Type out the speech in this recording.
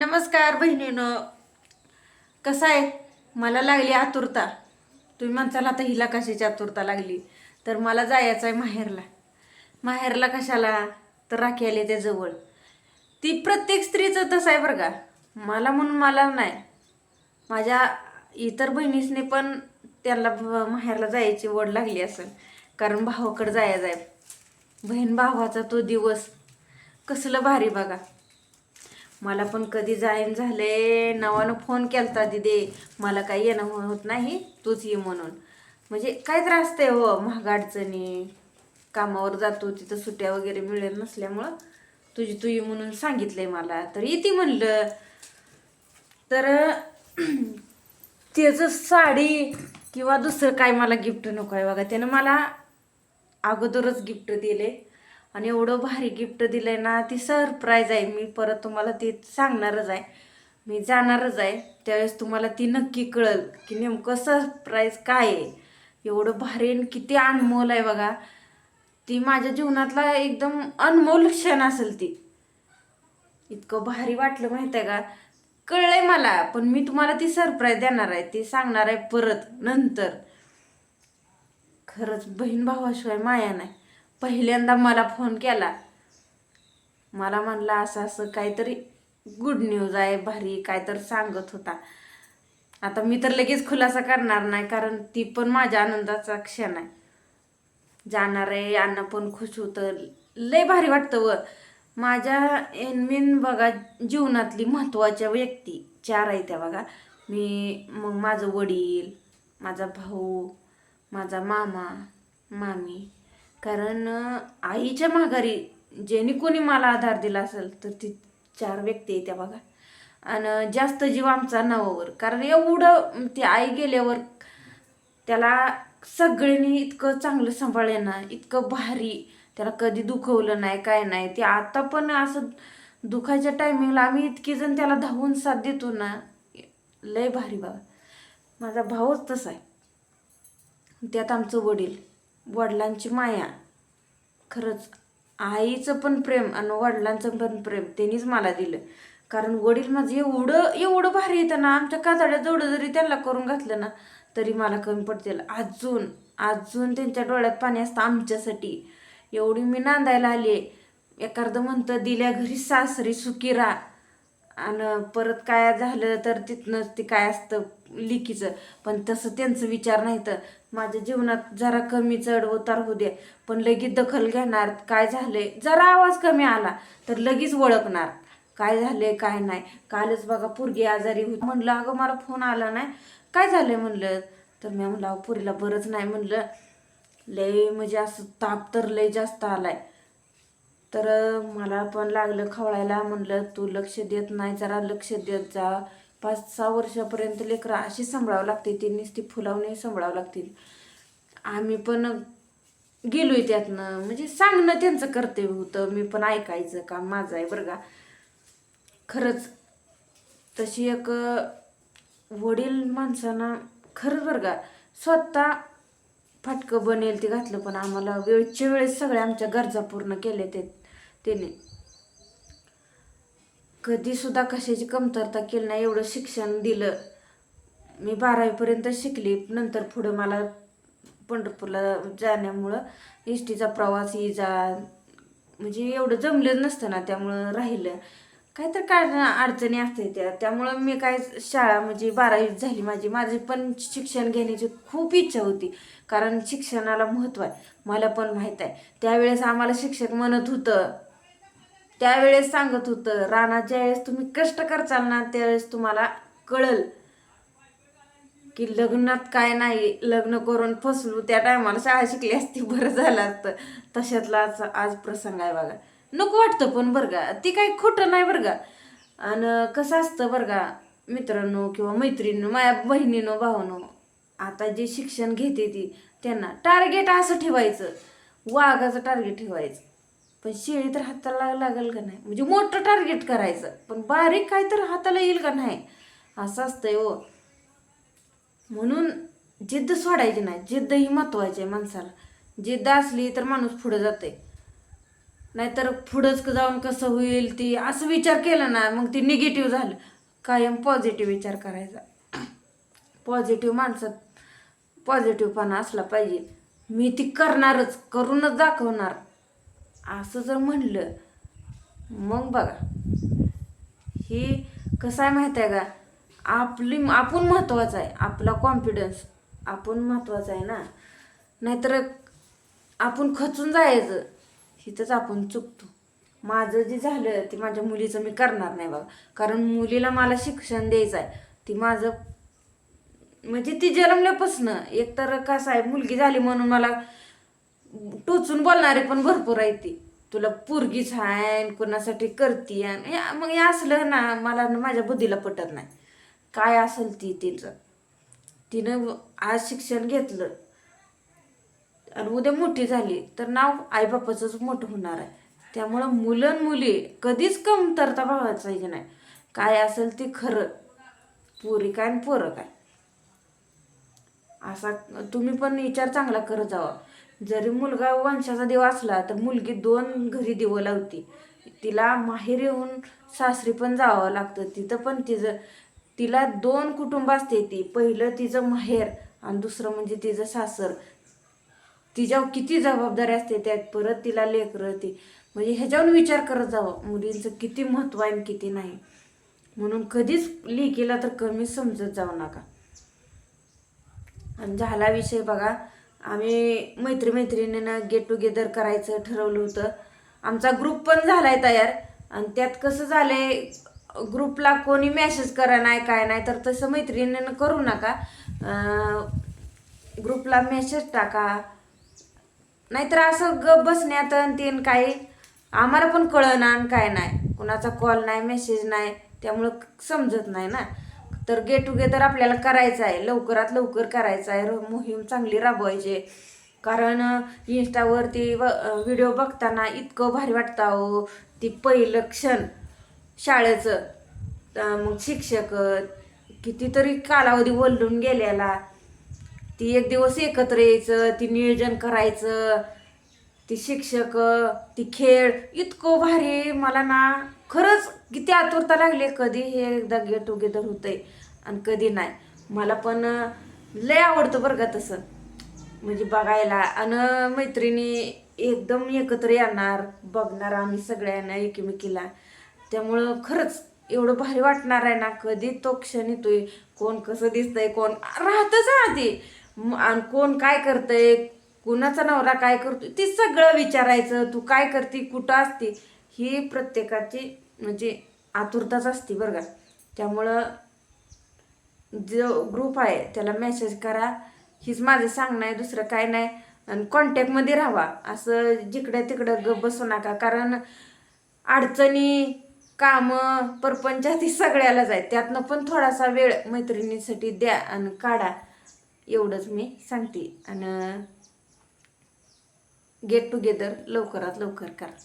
नमस्कार बहिणीनं. कसं आहे? मला लागली आतुरता. तुम्ही म्हणताल आता हिला कशाची आतुरता लागली? तर मला जायचं आहे माहेरला. माहेरला कशाला? तर राखी आली त्या जवळ. ती प्रत्येक स्त्रीचं तसं आहे बरं का. मला म्हणून मला नाही. माझ्या इतर बहिणीसने पण त्यांना माहेरला जायची ओढ लागली असेल. कारण भावाकडे जायचं आहे. बहीण भावाचा तो दिवस कसलं भारी बघा. मला पण कधी जाईन झाले नवानं फोन केलता दिदे. मला काही येणं हो- होत नाही. तूच ये म्हणून. म्हणजे काय त्रास ते हो महागाडचणी. कामावर जातो तिथं सुट्या वगैरे मिळेल नसल्यामुळं. तुझी तू ये म्हणून सांगितलंय मला. तर येते म्हणलं. तर त्याचं साडी किंवा दुसरं काय मला गिफ्ट नको आहे बघा. त्यानं मला अगोदरच गिफ्ट दिले. आणि एवढं भारी गिफ्ट दिलंय ना ती सरप्राईज आहे. मी परत तुम्हाला ती सांगणारच आहे. मी जाणारच आहे. त्यावेळेस तुम्हाला ती नक्की कळल की नेमकं सरप्राईज काय आहे. एवढं भारी आणि किती अनमोल आहे बघा. ती माझ्या जीवनातला एकदम अनमोल क्षण असेल ती. इतकं भारी वाटलं माहीत आहे का? कळलंय मला पण मी तुम्हाला ती सरप्राईज देणार आहे. ती सांगणार आहे परत नंतर. खरंच बहीण भावाशिवाय माया नाही. पहिल्यांदा मला फोन केला. मला म्हणला असं असं काहीतरी गुड न्यूज आहे भारी काय सांगत होता. आता मी तर लगेच खुलासा करणार नाही कारण ती पण माझ्या आनंदाचा क्षण आहे. जाणार आहे अण्णा पण खुश होतं. लय भारी वाटतं व. माझ्या एनमीन बघा जीवनातली महत्त्वाच्या व्यक्ती चार आहे त्या बघा. मी मग माझं वडील माझा भाऊ माझा मामा मामी. कारण आईच्या माघारी ज्याने कोणी मला आधार दिला असेल तर ती चार व्यक्ती येत्या त्या बघा. आणि जास्त जीव आमचा नावावर. कारण एवढं ती आई गेल्यावर त्याला सगळ्यांनी इतकं चांगलं सांभाळलं ना इतकं भारी त्याला कधी दुखवलं नाही काय नाही. ते आता पण असं दुखायच्या टायमिंगला आम्ही इतकी जण त्याला धावून साथ देतो ना लय भारी बाबा. माझा भाऊच तसा आहे. त्यात आमचं वडील. वडिलांची माया. खरंच आईचं पण प्रेम आणि वडिलांचं पण प्रेम त्यांनीच मला दिलं. कारण वडील माझं एवढं एवढं भारी येतं ना आमच्या कातड्या जेवढं जरी त्यांना करून घातलं ना तरी मला कमी पडतील अजून अजून त्यांच्या डोळ्यात पाणी असतं आमच्यासाठी. एवढी मी नांदायला आली आहे. एखादं म्हणतं दिल्या घरी सासरी सुखी आणि परत काय झालं तर तिथनंच ते काय असतं लिकीचं पण तसं त्यांचं विचार नाही तर माझ्या जीवनात जरा कमी चढ उतार होऊ दे पण लगेच दखल घेणार काय झालंय? जरा आवाज कमी आला तर लगेच ओळखणार काय झालंय काय नाही. कालच बघा पोरगी आजारी होती. म्हणलं अगं मला फोन आला नाही. काय झालंय? म्हणलं. तर मी म्हणलं पुरीला बरंच नाही. म्हणलं लय म्हणजे असं ताप तर लय जास्त आलाय. तर मला पण लागलं खवळायला. म्हणलं तू लक्ष देत नाही जरा लक्ष देत जा. पाच सहा वर्षापर्यंत लेकरं अशी सांभाळावं लागते ती नुसती फुलावणे सांभाळावं लागतील. आम्ही पण गेलोय त्यातनं. म्हणजे सांगणं त्यांचं कर्तव्य होतं. मी पण ऐकायचं काम माझं आहे बरं का. खरंच तशी एक वडील माणसांना खरंच बरं का स्वतः फाटकं बनेल ते घातलं पण आम्हाला वेळच्या वेळेस सगळ्या आमच्या गरजा पूर्ण केल्या ते त्याने. कधीसुद्धा कशाची कमतरता केली नाही एवढं शिक्षण दिलं. मी बारावीपर्यंत शिकली नंतर पुढं मला पंढरपूरला जाण्यामुळं एस टीचा प्रवास ये जा म्हणजे एवढं जमलं नसतं ना त्यामुळं राहिलं. काय तर काय अडचणी असते त्या त्यामुळं मी काय शाळा म्हणजे बारावी झाली. माझी माझी पण शिक्षण घेण्याची खूप इच्छा होती कारण शिक्षणाला महत्त्व आहे. मला पण माहीत आहे. त्यावेळेस आम्हाला शिक्षक म्हणत होतं त्यावेळेस सांगत होतं रानात ज्यावेळेस तुम्ही कष्ट करचाल ना त्यावेळेस तुम्हाला कळल की लग्नात काय नाही लग्न करून फसलू त्या टायमाला शाळा शिकली असती बरं झालं असतं. तशातला आज आज प्रसंग आहे बघा. नको वाटतं पण बरं का ती काही खोटं नाही बरं का. आणि कसं असतं बरं का मित्रांनो किंवा मैत्रिणीनो माझ्या बहिणीनो भावानं आता जे शिक्षण घेते ती त्यांना टार्गेट असं ठेवायचं. वाघाचं टार्गेट ठेवायचं. पण शेळी तर हाताला लागेल का नाही? म्हणजे मोठं टार्गेट करायचं. पण बारीक काय तर हाताला येईल का नाही? असं असतंय हो. म्हणून जिद्द सोडायची नाही. जिद्द ही महत्वाची आहे माणसाला. जिद्द असली तर माणूस पुढं जाते नाहीतर पुढंच जाऊन कसं होईल ती असं विचार केला ना मग ती निगेटिव्ह झालं. कायम पॉझिटिव्ह विचार करायचा. पॉझिटिव्ह माणसात पॉझिटिव्हपणा असला पाहिजे. मी ती करणारच. करूनच दाखवणार. असं जर म्हणलं मग बघा. ही कसं आहे माहिती आहे का? आपली आपण महत्त्वाचं आहे. आपला कॉन्फिडन्स आपण महत्त्वाचा आहे ना. नाहीतर आपण खचून जायचं. हिथंच आपण चुकतो. माझं जे झालं ते माझ्या मुलीचं मी करणार नाही बघा. कारण मुलीला मला शिक्षण द्यायचं आहे. ती माझं म्हणजे ती जन्मल्यापासनं. एकतर कसं आहे मुलगी झाली म्हणून मला टोचून बोलणारे पण भरपूर आहेत ती. तुला पोरगीच छान कोणासाठी करती आणि मग हे असलं ना मला ना माझ्या बुद्धीला पटत नाही. काय असेल ती तिचं. तिनं आज शिक्षण घेतलं. आणि उद्या मोठी झाली तर नाव आईबापाचंच मोठं होणार आहे. त्यामुळं मुलं मुली कधीच कमतरता भावायचं नाही. काय असेल ते खरं. पोरी काय आणि पोरं काय. असा तुम्ही पण विचार चांगला करत जावा. जरी मुलगा वंशाचा देव असला तर मुलगी दोन घरी दिवं लावती. तिला माहेर येऊन सासरी पण जावं लागतं. तिथं पण तिचं तिला दोन कुटुंब असते ती. पहिलं तिचं माहेर आणि दुसरं म्हणजे तिचं सासर. तिच्यावर किती जबाबदारी असते त्यात. परत तिला लेकरं ती म्हणजे ह्याच्यावर विचार करत जावं. मुलींचं किती महत्त्व आहे आणि किती नाही. म्हणून कधीच लेकीला तर कमी समजत जाऊ नका. आणि झाला विषय बघा आम्ही मैत्री मैत्रिणीनं गेट टुगेदर करायचं ठरवलं होतं. आमचा ग्रुप पण झाला आहे तयार. आणि त्यात कसं झालं आहे ग्रुपला कोणी मॅसेज करा नाही काय नाही तर तसं मैत्रिणीनं करू नका. ग्रुपला मेसेज टाका. नाहीतर असं ग बसण्यात आणि ते काही आम्हाला पण कळणार आणि काय नाही. कुणाचा कॉल नाही मेसेज नाही त्यामुळं समजत नाही ना. तर गेट टुगेदर आपल्याला करायचं आहे. लवकरात लवकर करायचं आहे. र- मोहीम चांगली राबवायची कारण इंस्टावरती व्हिडिओ बघताना इतकं भारी वाटतं अहो. ती पहिलं क्षण शाळेचं. मग शिक्षक कितीतरी कालावधी ओलून गेलेला. ती एक दिवस एकत्र यायचं ती नियोजन करायचं. ती शिक्षक ती खेळ इतकं भारी. मला ना खरंच किती आतुरता लागली कधी हे एकदा गेट टुगेदर होतंय आणि कधी नाही. मला पण लय आवडतं बरं का तसं. म्हणजे बघायला. आणि मैत्रिणी एकदम एकत्र येणार बघणार आम्ही सगळ्यांना एकमेकीला. त्यामुळं खरंच एवढं भारी वाटणार आहे ना कधी तो क्षण येतोय कोण कसं दिसतंय कोण राहतच आधी. आणि कोण काय करतंय कुणाचा नवरा काय करतोय ते सगळं विचारायचं तू काय करते कुठं असते. ही प्रत्येकाची म्हणजे आतुरताच असते बरं का. त्यामुळं जो ग्रुप आहे त्याला मेसेज करा. हीच माझं सांगणं आहे दुसरं काय नाही. आणि कॉन्टॅक्टमध्ये राहावा. असं जिकडे तिकडं ग बसू नका. कारण अडचणी कामं परपंचात सगळ्यालाच आहे त्यातनं पण थोडासा वेळ मैत्रिणीसाठी द्या आणि काढा. एवढंच मी सांगते. आणि गेट टुगेदर लवकरात लवकर करा.